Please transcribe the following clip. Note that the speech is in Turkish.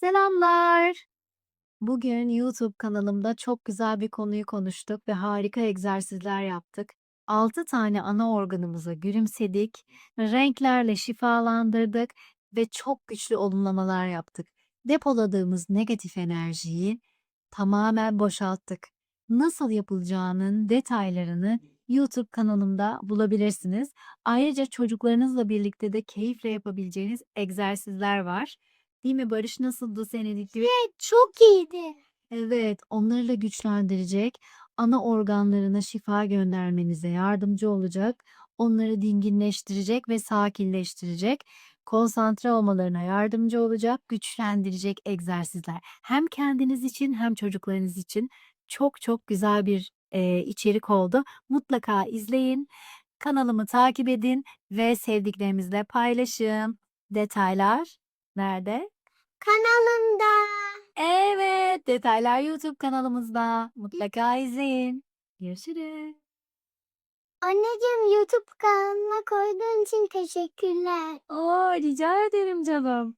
Selamlar. Bugün YouTube kanalımda çok güzel bir konuyu konuştuk ve harika egzersizler yaptık. 6 tane ana organımıza gülümsedik, renklerle şifalandırdık ve çok güçlü olumlamalar yaptık. Depoladığımız negatif enerjiyi tamamen boşalttık. Nasıl yapılacağının detaylarını YouTube kanalımda bulabilirsiniz. Ayrıca çocuklarınızla birlikte de keyifle yapabileceğiniz egzersizler var. Değil mi Barış nasıldı senin ilk Çok iyiydi. Evet, onları da güçlendirecek, ana organlarına şifa göndermenize yardımcı olacak, onları dinginleştirecek ve sakinleştirecek, konsantre olmalarına yardımcı olacak, güçlendirecek egzersizler. Hem kendiniz için hem çocuklarınız için çok çok güzel bir eee, içerik oldu. Mutlaka izleyin, kanalımı takip edin ve sevdiklerinizle paylaşın. Detaylar nerede? Kanalımda. Evet, detaylar YouTube kanalımızda. Mutlaka izleyin. Görüşürüz. Anneciğim YouTube kanalına koyduğun için teşekkürler. Oo, rica ederim canım.